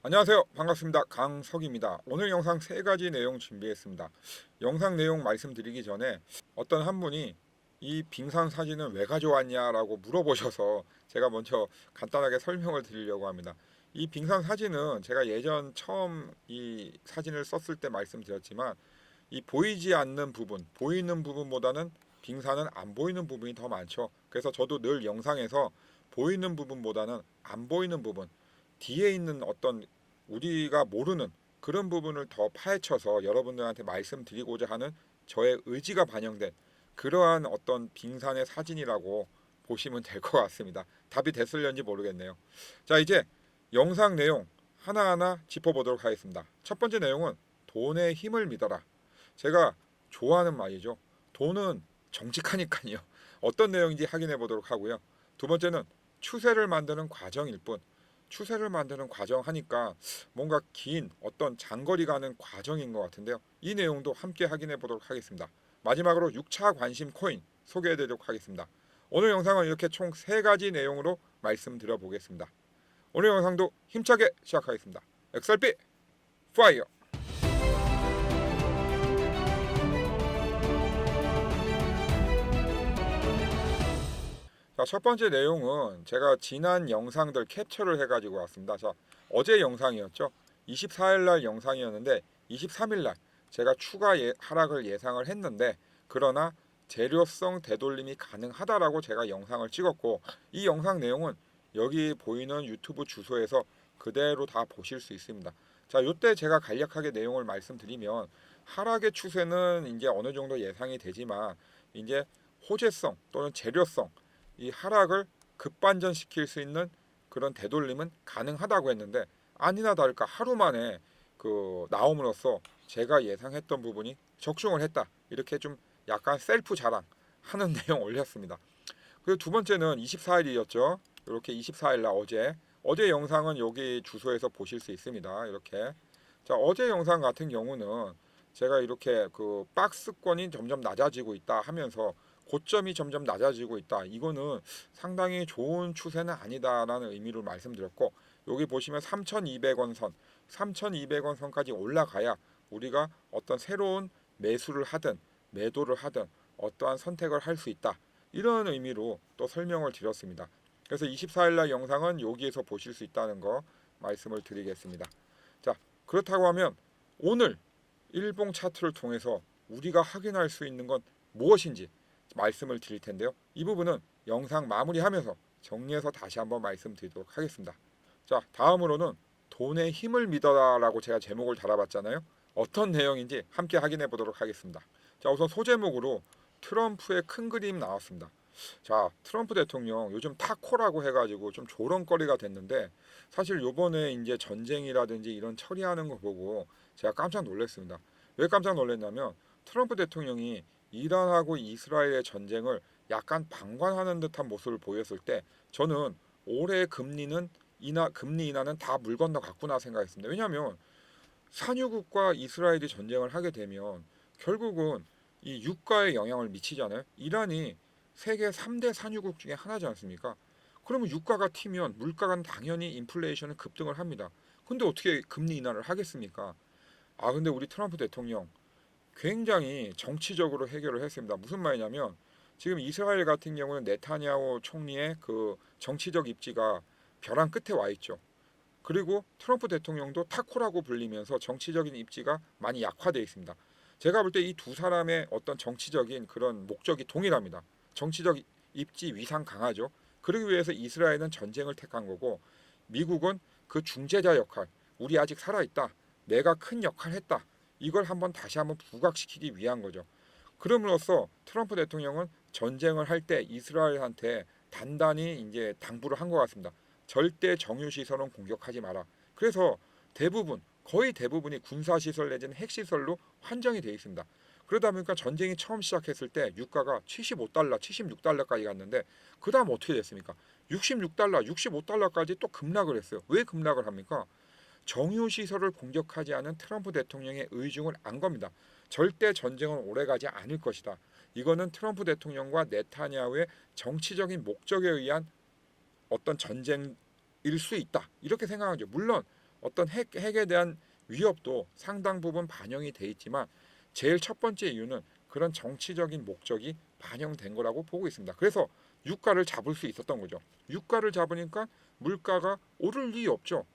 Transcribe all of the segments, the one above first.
안녕하세요. 반갑습니다. 강석입니다. 오늘 영상 세 가지 내용 준비했습니다. 영상 내용 말씀드리기 전에 어떤 한 분이 이 빙산 사진은 왜 가져왔냐라고 물어보셔서 제가 먼저 간단하게 설명을 드리려고 합니다. 이 빙산 사진은 제가 예전 처음 이 사진을 썼을 때 말씀드렸지만 이 보이지 않는 부분, 보이는 부분보다는 빙산은 안 보이는 부분이 더 많죠. 그래서 저도 늘 영상에서 보이는 부분보다는 안 보이는 부분, 뒤에 있는 어떤 우리가 모르는 그런 부분을 더 파헤쳐서 여러분들한테 말씀드리고자 하는 저의 의지가 반영된 그러한 어떤 빙산의 사진이라고 보시면 될 것 같습니다. 답이 됐을런지 모르겠네요. 자, 이제 영상 내용 하나하나 짚어보도록 하겠습니다. 첫 번째 내용은 돈의 힘을 믿어라. 제가 좋아하는 말이죠. 돈은 정직하니까요. 어떤 내용인지 확인해 보도록 하고요. 두 번째는 추세를 만드는 과정일 뿐. 추세를 만드는 과정 하니까 뭔가 긴 어떤 장거리 가는 과정인 것 같은데요. 이 내용도 함께 확인해 보도록 하겠습니다. 마지막으로 6차 관심 코인 소개해 드리도록 하겠습니다. 오늘 영상은 이렇게 총세 가지 내용으로 말씀드려 보겠습니다. 오늘 영상도 힘차게 시작하겠습니다. XRP 파이어! 자, 첫 번째 내용은 제가 지난 영상들 캡처를 해가지고 왔습니다. 자, 어제 영상이었죠. 24일 날 영상이었는데 23일 날 제가 추가 예, 하락을 예상을 했는데 그러나 재료성 되돌림이 가능하다라고 제가 영상을 찍었고 이 영상 내용은 여기 보이는 유튜브 주소에서 그대로 다 보실 수 있습니다. 자, 요때 제가 간략하게 내용을 말씀드리면 하락의 추세는 이제 어느 정도 예상이 되지만 이제 호재성 또는 재료성 이 하락을 급반전시킬 수 있는 그런 되돌림은 가능하다고 했는데 아니나 다를까 하루 만에 그 나옴으로써 제가 예상했던 부분이 적중을 했다 이렇게 좀 약간 셀프 자랑하는 내용 올렸습니다. 그리고 두 번째는 24일이었죠. 이렇게 24일 날 어제 어제 영상은 여기 주소에서 보실 수 있습니다. 이렇게 자 어제 영상 같은 경우는 제가 이렇게 그 박스권이 점점 낮아지고 있다 하면서 고점이 점점 낮아지고 있다. 이거는 상당히 좋은 추세는 아니다라는 의미로 말씀드렸고 여기 보시면 3,200원 선, 3,200원 선까지 올라가야 우리가 어떤 새로운 매수를 하든 매도를 하든 어떠한 선택을 할 수 있다. 이런 의미로 또 설명을 드렸습니다. 그래서 24일 날 영상은 여기에서 보실 수 있다는 거 말씀을 드리겠습니다. 자, 그렇다고 하면 오늘 일봉 차트를 통해서 우리가 확인할 수 있는 건 무엇인지 말씀을 드릴 텐데요. 이 부분은 영상 마무리하면서 정리해서 다시 한번 말씀드리도록 하겠습니다. 자, 다음으로는 돈의 힘을 믿어라라고 제가 제목을 달아봤잖아요. 어떤 내용인지 함께 확인해 보도록 하겠습니다. 자, 우선 소제목으로 트럼프의 큰 그림 나왔습니다. 자, 트럼프 대통령 요즘 타코라고 해가지고 좀 조롱거리가 됐는데 사실 요번에 이제 전쟁이라든지 이런 처리하는 거 보고 제가 깜짝 놀랐습니다. 왜 깜짝 놀랐냐면 트럼프 대통령이 이란하고 이스라엘의 전쟁을 약간 방관하는 듯한 모습을 보였을 때 저는 올해 금리는 인하 금리 인하는 다 물 건너 갔구나 생각했습니다. 왜냐하면 산유국과 이스라엘이 전쟁을 하게 되면 결국은 이 유가에 영향을 미치잖아요. 이란이 세계 3대 산유국 중에 하나지 않습니까? 그러면 유가가 튀면 물가가 당연히 인플레이션은 급등을 합니다. 근데 어떻게 금리 인하를 하겠습니까? 아 근데 우리 트럼프 대통령 굉장히 정치적으로 해결을 했습니다. 무슨 말이냐면 지금 이스라엘 같은 경우는 네타냐후 총리의 그 정치적 입지가 벼랑 끝에 와 있죠. 그리고 트럼프 대통령도 타코라고 불리면서 정치적인 입지가 많이 약화되어 있습니다. 제가 볼 때 이 두 사람의 어떤 정치적인 그런 목적이 동일합니다. 정치적 입지 위상 강하죠. 그러기 위해서 이스라엘은 전쟁을 택한 거고 미국은 그 중재자 역할, 우리 아직 살아 있다. 내가 큰 역할 했다. 이걸 한번 다시 한번 부각시키기 위한 거죠. 그럼으로써 트럼프 대통령은 전쟁을 할 때 이스라엘한테 단단히 이제 당부를 한 것 같습니다. 절대 정유 시설은 공격하지 마라. 그래서 대부분 거의 대부분이 군사 시설 내지는 핵 시설로 환정이 되어 있습니다. 그러다 보니까 전쟁이 처음 시작했을 때 유가가 75달러, 76달러까지 갔는데 그 다음 어떻게 됐습니까? 66달러, 65달러까지 또 급락을 했어요. 왜 급락을 합니까? 정유 시설을 공격하지 않은 트럼프 대통령의 의중을 안 겁니다. 절대 전쟁은 오래가지 않을 것이다. 이거는 트럼프 대통령과 네타냐후의 정치적인 목적에 의한 어떤 전쟁일 수 있다. 이렇게 생각하죠. 물론 어떤 핵, 핵에 대한 위협도 상당 부분 반영이 돼 있지만 제일 첫 번째 이유는 그런 정치적인 목적이 반영된 거라고 보고 있습니다. 그래서 유가를 잡을 수 있었던 거죠. 유가를 잡으니까 물가가 오를 리이 없죠.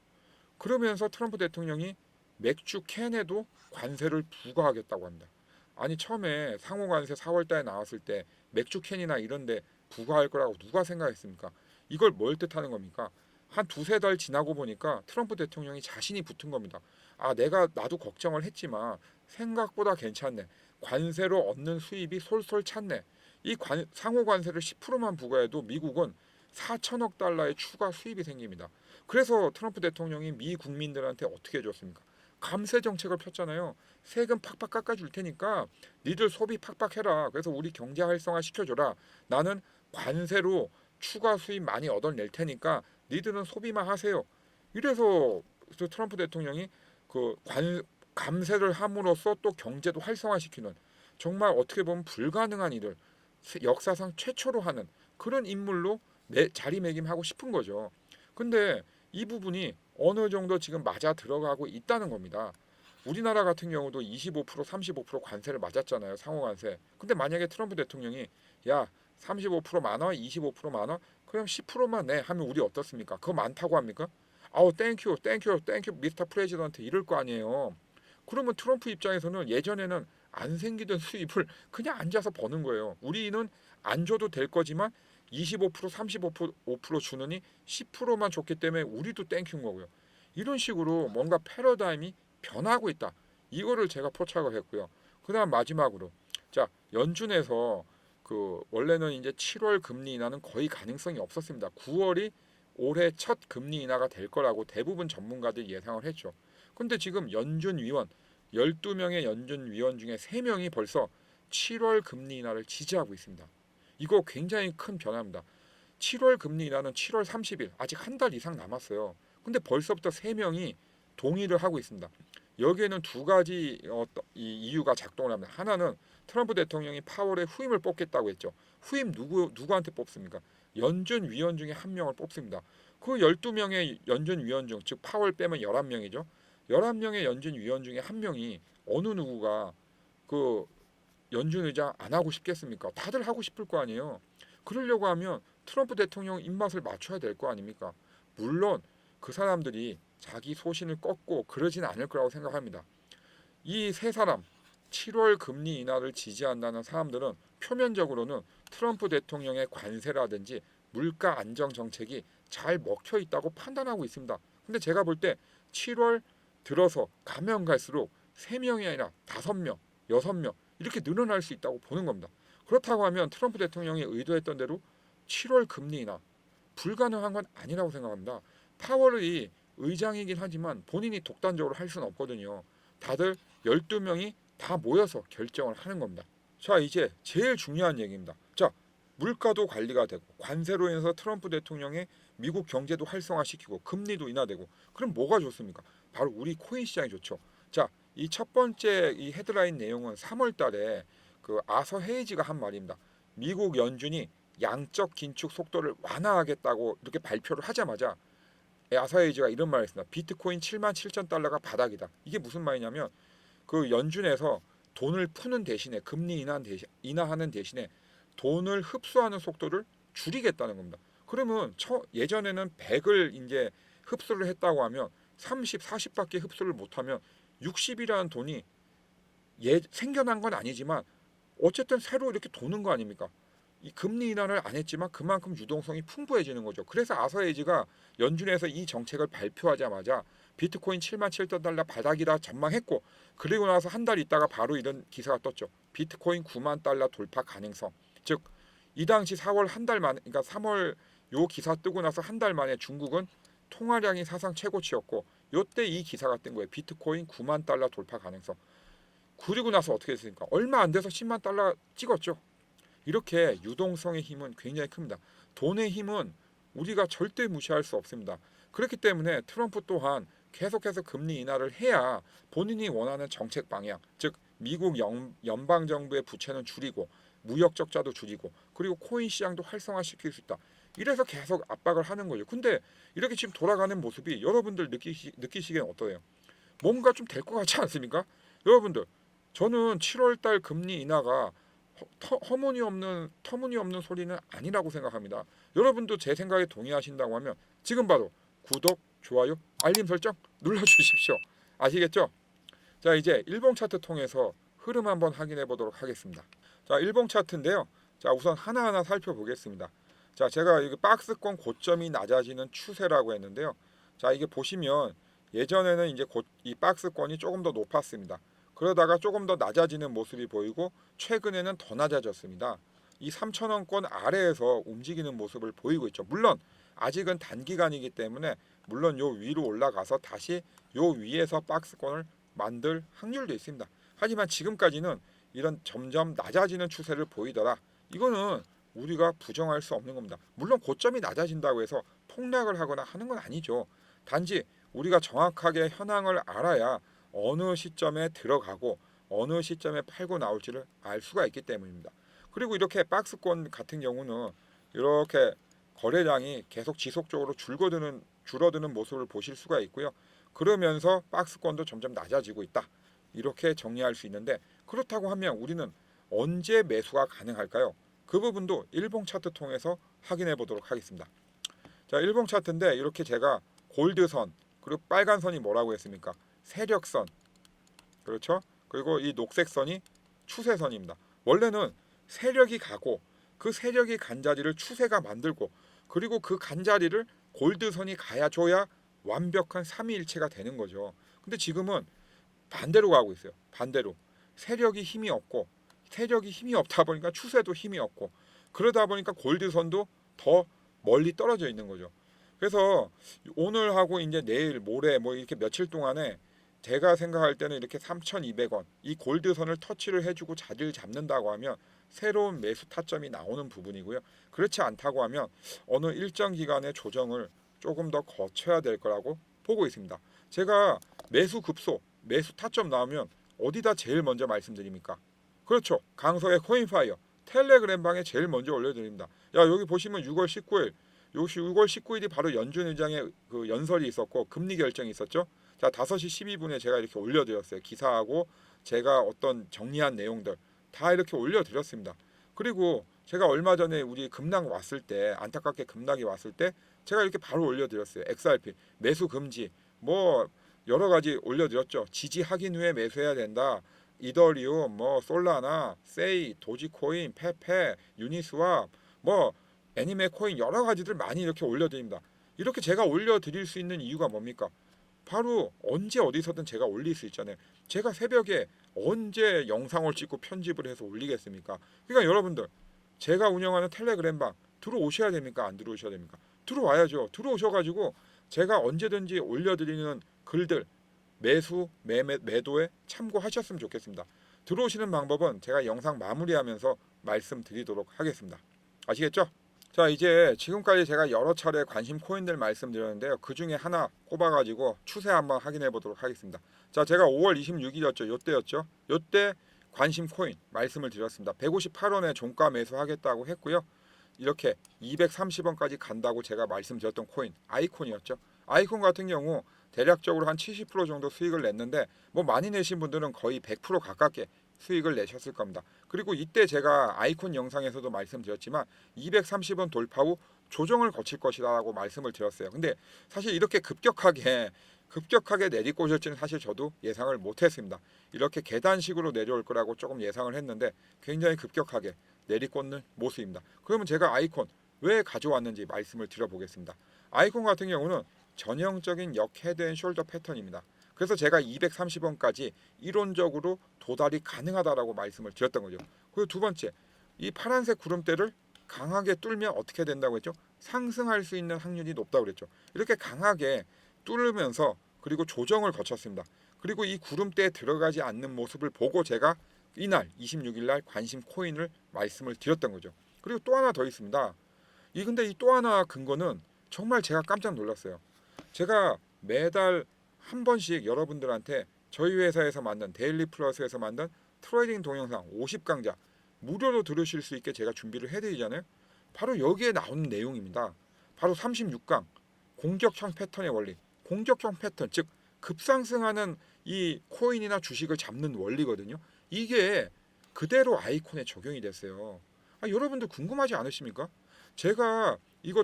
그러면서 트럼프 대통령이 맥주 캔에도 관세를 부과하겠다고 합니다. 아니 처음에 상호 관세 4월 달에 나왔을 때 맥주 캔이나 이런 데 부과할 거라고 누가 생각했습니까? 이걸 뭘 뜻하는 겁니까? 한 두세 달 지나고 보니까 트럼프 대통령이 자신이 붙은 겁니다. 아, 내가 나도 걱정을 했지만 생각보다 괜찮네. 관세로 얻는 수입이 솔솔 찼네. 이 관, 상호 관세를 10%만 부과해도 미국은 4천억 달러의 추가 수입이 생깁니다. 그래서 트럼프 대통령이 미 국민들한테 어떻게 해줬습니까? 감세 정책을 폈잖아요. 세금 팍팍 깎아줄 테니까 니들 소비 팍팍 해라. 그래서 우리 경제 활성화 시켜줘라. 나는 관세로 추가 수입 많이 얻어낼 테니까 니들은 소비만 하세요. 이래서 그 트럼프 대통령이 그 관 감세를 함으로써 또 경제도 활성화시키는 정말 어떻게 보면 불가능한 일을 세- 역사상 최초로 하는 그런 인물로 매, 자리매김하고 싶은 거죠. 근데 이 부분이 어느 정도 지금 맞아 들어가고 있다는 겁니다. 우리나라 같은 경우도 25% 35% 관세를 맞았잖아요. 상호 관세. 근데 만약에 트럼프 대통령이 야 35% 많아 25% 많아 그럼 10%만 내 하면 우리 어떻습니까? 그거 많다고 합니까? 아우 땡큐 땡큐 땡큐 미스터 프레지던트 이럴 거 아니에요. 그러면 트럼프 입장에서는 예전에는 안 생기던 수입을 그냥 앉아서 버는 거예요. 우리는 안 줘도 될 거지만 25% 35% 5% 주느니 10%만 줬기 때문에 우리도 땡큐인 거고요. 이런 식으로 뭔가 패러다임이 변하고 있다. 이거를 제가 포착을 했고요. 그다음 마지막으로 자 연준에서 그 원래는 이제 7월 금리 인하는 거의 가능성이 없었습니다. 9월이 올해 첫 금리 인하가 될 거라고 대부분 전문가들이 예상을 했죠. 근데 지금 연준 위원 12명의 연준 위원 중에 3명이 벌써 7월 금리 인하를 지지하고 있습니다. 이거 굉장히 큰 변화입니다. 7월 금리 인하는 7월 30일 아직 한 달 이상 남았어요. 근데 벌써부터 3명이 동의를 하고 있습니다. 여기에는 두 가지 어, 이 이유가 작동을 합니다. 하나는 트럼프 대통령이 파월에 후임을 뽑겠다고 했죠. 후임 누구 누구한테 뽑습니까? 연준 위원 중에 한 명을 뽑습니다. 그 12명의 연준 위원 중, 즉 파월 빼면 11명이죠. 11명의 연준 위원 중에 한 명이 어느 누구가 그 연준 의장 안 하고 싶겠습니까? 다들 하고 싶을 거 아니에요. 그러려고 하면 트럼프 대통령 입맛을 맞춰야 될 거 아닙니까? 물론 그 사람들이 자기 소신을 꺾고 그러진 않을 거라고 생각합니다. 이 세 사람 7월 금리 인하를 지지한다는 사람들은 표면적으로는 트럼프 대통령의 관세라든지 물가 안정 정책이 잘 먹혀 있다고 판단하고 있습니다. 근데 제가 볼 때 7월 들어서 가면 갈수록 3명이 아니라 5명, 6명 이렇게 늘어날 수 있다고 보는 겁니다. 그렇다고 하면 트럼프 대통령이 의도했던 대로 7월 금리 인하 불가능한 건 아니라고 생각합니다. 파월이 의장이긴 하지만 본인이 독단적으로 할 수는 없거든요. 다들 12명이 다 모여서 결정을 하는 겁니다. 자, 이제 제일 중요한 얘기입니다. 자, 물가도 관리가 되고 관세로 인해서 트럼프 대통령의 미국 경제도 활성화시키고 금리도 인하되고 그럼 뭐가 좋습니까? 바로 우리 코인 시장이 좋죠. 자, 이 첫 번째 이 헤드라인 내용은 3월 달에 그 아서 헤이지가 한 말입니다. 미국 연준이 양적 긴축 속도를 완화하겠다고 이렇게 발표를 하자마자 아서 헤이지가 이런 말을 했습니다. 비트코인 7만 7천 달러가 바닥이다. 이게 무슨 말이냐면 그 연준에서 돈을 푸는 대신에 금리 인하 대신 인하하는 대신에 돈을 흡수하는 속도를 줄이겠다는 겁니다. 그러면 처, 예전에는 100을 이제 흡수를 했다고 하면 30, 40밖에 흡수를 못하면 60이라는 돈이 예, 생겨난 건 아니지만 어쨌든 새로 이렇게 도는 거 아닙니까? 이 금리 인하를 안 했지만 그만큼 유동성이 풍부해지는 거죠. 그래서 아서에이지가 연준에서 이 정책을 발표하자마자 비트코인 7만 7천 달러 바닥이다 전망했고 그리고 나서 한 달 있다가 바로 이런 기사가 떴죠. 비트코인 9만 달러 돌파 가능성. 즉 이 당시 4월 한 달 만에 그러니까 3월 요 기사 뜨고 나서 한 달 만에 중국은 통화량이 사상 최고치였고 요때 이 기사가 뜬 거예요. 비트코인 9만 달러 돌파 가능성. 그리고 나서 어떻게 됐습니까? 얼마 안 돼서 10만 달러 찍었죠. 이렇게 유동성의 힘은 굉장히 큽니다. 돈의 힘은 우리가 절대 무시할 수 없습니다. 그렇기 때문에 트럼프 또한 계속해서 금리 인하를 해야 본인이 원하는 정책 방향, 즉 미국 연, 연방 정부의 부채는 줄이고 무역 적자도 줄이고 그리고 코인 시장도 활성화시킬 수 있다. 이래서 계속 압박을 하는 거죠. 근데 이렇게 지금 돌아가는 모습이 여러분들 느끼시, 느끼시기엔 어떠해요? 뭔가 좀 될 것 같지 않습니까? 여러분들 저는 7월달 금리 인하가 허, 터, 허무니 없는 터무니 없는 소리는 아니라고 생각합니다. 여러분도 제 생각에 동의하신다고 하면 지금 바로 구독, 좋아요, 알림 설정 눌러주십시오. 아시겠죠? 자 이제 일봉 차트 통해서 흐름 한번 확인해 보도록 하겠습니다. 자 일봉 차트인데요. 자 우선 하나하나 살펴보겠습니다. 자 제가 이게 박스권 고점이 낮아지는 추세라고 했는데요. 자 이게 보시면 예전에는 이제 고, 이 박스권이 조금 더 높았습니다. 그러다가 조금 더 낮아지는 모습이 보이고 최근에는 더 낮아졌습니다. 이 3천원권 아래에서 움직이는 모습을 보이고 있죠. 물론 아직은 단기간이기 때문에 물론 요 위로 올라가서 다시 요 위에서 박스권을 만들 확률도 있습니다. 하지만 지금까지는 이런 점점 낮아지는 추세를 보이더라. 이거는 우리가 부정할 수 없는 겁니다. 물론 고점이 낮아진다고 해서 폭락을 하거나 하는 건 아니죠. 단지 우리가 정확하게 현황을 알아야 어느 시점에 들어가고 어느 시점에 팔고 나올지를 알 수가 있기 때문입니다. 그리고 이렇게 박스권 같은 경우는 이렇게 거래량이 계속 지속적으로 줄어드는 줄어드는 모습을 보실 수가 있고요. 그러면서 박스권도 점점 낮아지고 있다. 이렇게 정리할 수 있는데 그렇다고 하면 우리는 언제 매수가 가능할까요? 그 부분도 일봉 차트 통해서 확인해 보도록 하겠습니다. 자, 일봉 차트인데 이렇게 제가 골드선 그리고 빨간 선이 뭐라고 했습니까? 세력선. 그렇죠? 그리고 이 녹색 선이 추세선입니다. 원래는 세력이 가고 그 세력이 간 자리를 추세가 만들고 그리고 그 간 자리를 골드선이 가야 줘야 완벽한 삼위일체가 되는 거죠. 근데 지금은 반대로 가고 있어요. 반대로 세력이 힘이 없고 세력이 힘이 없다 보니까 추세도 힘이 없고 그러다 보니까 골드선도 더 멀리 떨어져 있는 거죠. 그래서 오늘 하고 이제 내일 모레 뭐 이렇게 며칠 동안에 제가 생각할 때는 이렇게 3,200원 이 골드선을 터치를 해주고 자리를 잡는다고 하면 새로운 매수 타점이 나오는 부분이고요. 그렇지 않다고 하면 어느 일정 기간의 조정을 조금 더 거쳐야 될 거라고 보고 있습니다. 제가 매수 급소, 매수 타점 나오면 어디다 제일 먼저 말씀드립니까? 그렇죠. 강서의 코인파이어 텔레그램 방에 제일 먼저 올려드립니다. 야 여기 보시면 6월 19일 역시 6월 19일이 바로 연준 의장의 그 연설이 있었고 금리 결정이 있었죠. 자 5시 12분에 제가 이렇게 올려드렸어요. 기사하고 제가 어떤 정리한 내용들 다 이렇게 올려드렸습니다. 그리고 제가 얼마 전에 우리 급락 왔을 때 안타깝게 급락이 왔을 때 제가 이렇게 바로 올려드렸어요. XRP 매수 금지 뭐 여러 가지 올려드렸죠. 지지 확인 후에 매수해야 된다. 이더리움, 뭐 솔라나, 세이, 도지코인, 페페, 유니스왑, 뭐 애니메 코인 여러 가지들 많이 이렇게 올려드립니다. 이렇게 제가 올려드릴 수 있는 이유가 뭡니까? 바로 언제 어디서든 제가 올릴 수 있잖아요. 제가 새벽에 언제 영상을 찍고 편집을 해서 올리겠습니까? 그러니까 여러분들 제가 운영하는 텔레그램 방 들어오셔야 됩니까? 안 들어오셔야 됩니까? 들어와야죠. 들어오셔가지고 제가 언제든지 올려드리는 글들 매수 매매 매도에 참고하셨으면 좋겠습니다. 들어오시는 방법은 제가 영상 마무리하면서 말씀드리도록 하겠습니다. 아시겠죠? 자 이제 지금까지 제가 여러 차례 관심 코인들 말씀드렸는데요. 그 중에 하나 꼽아가지고 추세 한번 확인해 보도록 하겠습니다. 자 제가 5월 26일이었죠. 요때였죠. 요때 관심 코인 말씀을 드렸습니다. 158원에 종가 매수하겠다고 했고요. 이렇게 230원까지 간다고 제가 말씀드렸던 코인 아이콘이었죠. 아이콘 같은 경우 대략적으로 한 70% 정도 수익을 냈는데 뭐 많이 내신 분들은 거의 100% 가깝게 수익을 내셨을 겁니다. 그리고 이때 제가 아이콘 영상에서도 말씀드렸지만 230원 돌파 후 조정을 거칠 것이라고 말씀을 드렸어요. 근데 사실 이렇게 급격하게 급격하게 내리꽂을지는 사실 저도 예상을 못했습니다. 이렇게 계단식으로 내려올 거라고 조금 예상을 했는데 굉장히 급격하게 내리꽂는 모습입니다. 그러면 제가 아이콘 왜 가져왔는지 말씀을 드려보겠습니다. 아이콘 같은 경우는 전형적인 역 헤드 앤 숄더 패턴입니다. 그래서 제가 230원까지 이론적으로 도달이 가능하다라고 말씀을 드렸던 거죠. 그리고 두 번째, 이 파란색 구름대를 강하게 뚫면 어떻게 된다고 했죠? 상승할 수 있는 확률이 높다고 그랬죠. 이렇게 강하게 뚫으면서 그리고 조정을 거쳤습니다. 그리고 이 구름대에 들어가지 않는 모습을 보고 제가 이날 26일 날 관심 코인을 말씀을 드렸던 거죠. 그리고 또 하나 더 있습니다. 이 근데 이 또 하나 근거는 정말 제가 깜짝 놀랐어요. 제가 매달 한 번씩 여러분들한테 저희 회사에서 만든 데일리 플러스에서 만든 트레이딩 동영상 50강좌 무료로 들으실 수 있게 제가 준비를 해드리잖아요. 바로 여기에 나오는 내용입니다. 바로 36강 공격형 패턴의 원리. 공격형 패턴 즉 급상승하는 이 코인이나 주식을 잡는 원리거든요. 이게 그대로 아이콘에 적용이 됐어요. 아, 여러분들 궁금하지 않으십니까? 제가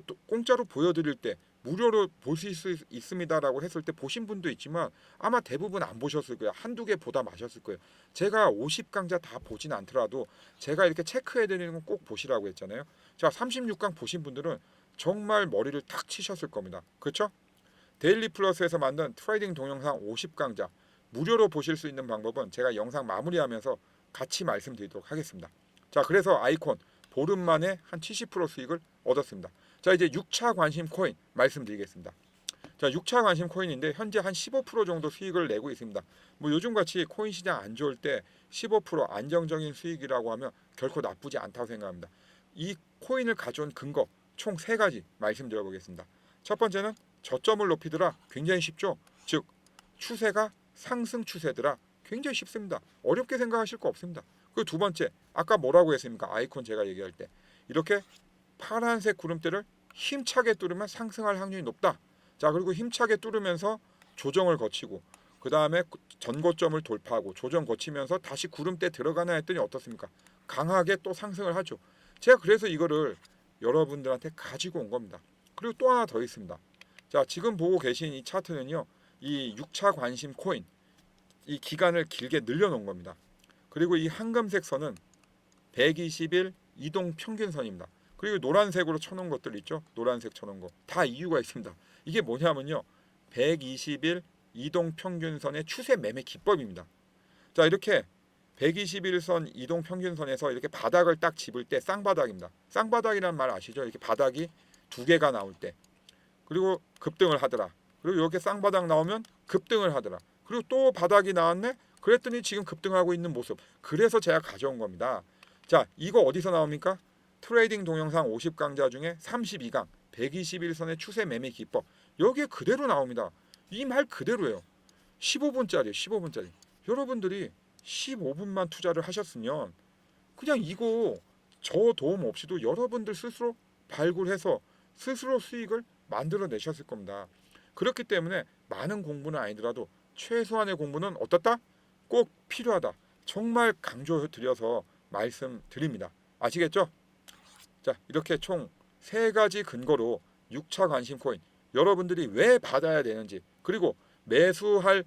또 공짜로 보여드릴 때 무료로 보실 수 있- 있습니다라고 했을 때 보신 분도 있지만 아마 대부분 안 보셨을 거예요. 한두 개 보다 마셨을 거예요. 제가 50강자 다 보진 않더라도 제가 이렇게 체크해 드리는 건 꼭 보시라고 했잖아요. 자, 36강 보신 분들은 정말 머리를 탁 치셨을 겁니다. 그렇죠? 데일리 플러스에서 만든 트레이딩 동영상 50강자 무료로 보실 수 있는 방법은 제가 영상 마무리하면서 같이 말씀드리도록 하겠습니다. 자, 그래서 아이콘 보름 만에 한 70% 수익을 얻었습니다. 자, 이제 6차 관심 코인 말씀드리겠습니다. 자, 6차 관심 코인인데 현재 한 15% 정도 수익을 내고 있습니다. 뭐 요즘 같이 코인 시장 안 좋을 때 15% 안정적인 수익이라고 하면 결코 나쁘지 않다고 생각합니다. 이 코인을 가져온 근거 총 세 가지 말씀드려 보겠습니다. 첫 번째는 저점을 높이더라 굉장히 쉽죠. 즉 추세가 상승 추세더라 굉장히 쉽습니다. 어렵게 생각하실 거 없습니다. 그 두 번째 아까 뭐라고 했습니까? 아이콘 제가 얘기할 때 이렇게 파란색 구름대를 힘차게 뚫으면 상승할 확률이 높다. 자 그리고 힘차게 뚫으면서 조정을 거치고 그 다음에 전고점을 돌파하고 조정 거치면서 다시 구름대 들어가나 했더니 어떻습니까? 강하게 또 상승을 하죠. 제가 그래서 이거를 여러분들한테 가지고 온 겁니다. 그리고 또 하나 더 있습니다. 자 지금 보고 계신 이 차트는요. 이 6차 관심 코인 이 기간을 길게 늘려놓은 겁니다. 그리고 이 황금색 선은 120일 이동 평균선입니다. 그리고 노란색으로 쳐놓은 것들 있죠? 노란색 쳐놓은 거. 다 이유가 있습니다. 이게 뭐냐면요. 120일 이동 평균선의 추세 매매 기법입니다. 자, 이렇게 121선 이동 평균선에서 이렇게 바닥을 딱 집을 때 쌍바닥입니다. 쌍바닥이란 말 아시죠? 이렇게 바닥이 두 개가 나올 때. 그리고 급등을 하더라. 그리고 이렇게 쌍바닥 나오면 급등을 하더라. 그리고 또 바닥이 나왔네. 그랬더니 지금 급등하고 있는 모습. 그래서 제가 가져온 겁니다. 자, 이거 어디서 나옵니까? 트레이딩 동영상 50강자 중에 32강 121선의 추세 매매 기법. 여기에 그대로 나옵니다. 이 말 그대로예요. 15분짜리, 15분짜리. 여러분들이 15분만 투자를 하셨으면 그냥 이거 저 도움 없이도 여러분들 스스로 발굴해서 스스로 수익을 만들어 내셨을 겁니다. 그렇기 때문에 많은 공부는 아니더라도 최소한의 공부는 어떻다? 꼭 필요하다. 정말 강조드려서 말씀드립니다. 아시겠죠? 자, 이렇게 총 세 가지 근거로 6차 관심 코인 여러분들이 왜 받아야 되는지 그리고 매수할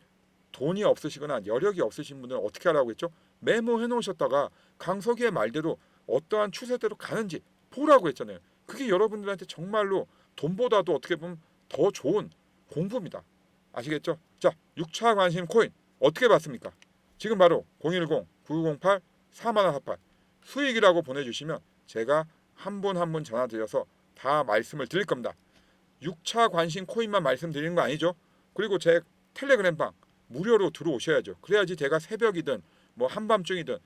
돈이 없으시거나 여력이 없으신 분들은 어떻게 하라고 했죠? 메모해 놓으셨다가 강석이의 말대로 어떠한 추세대로 가는지 보라고 했잖아요. 그게 여러분들한테 정말로 돈보다도 어떻게 보면 더 좋은 공부입니다. 아시겠죠? 자, 6차 관심 코인 어떻게 받습니까? 지금 바로 010-9908-4148 수익이라고 보내주시면 제가 한 분 한 분 전화드려서 다 말씀을 드릴 겁니다. 6차 관심 코인만 말씀드리는 거 아니죠? 그리고 제 텔레그램방 무료로 들어오셔야죠. 그래야지 제가 새벽이든 뭐 한밤중이든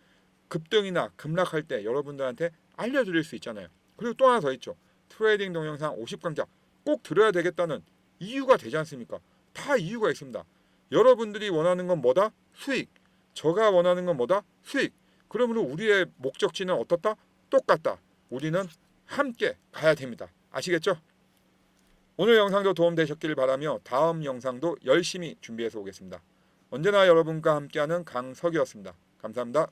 급등이나 급락할 때 여러분들한테 알려드릴 수 있잖아요. 그리고 또 하나 더 있죠. 트레이딩 동영상 50강좌 꼭 들어야 되겠다는 이유가 되지 않습니까? 다 이유가 있습니다. 여러분들이 원하는 건 뭐다? 수익. 저가 원하는 건 뭐다? 수익. 그러므로 우리의 목적지는 어떻다? 똑같다. 우리는 함께 가야 됩니다. 아시겠죠? 오늘 영상도 도움되셨길 바라며 다음 영상도 열심히 준비해서 오겠습니다. 언제나 여러분과 함께하는 강석이었습니다. 감사합니다.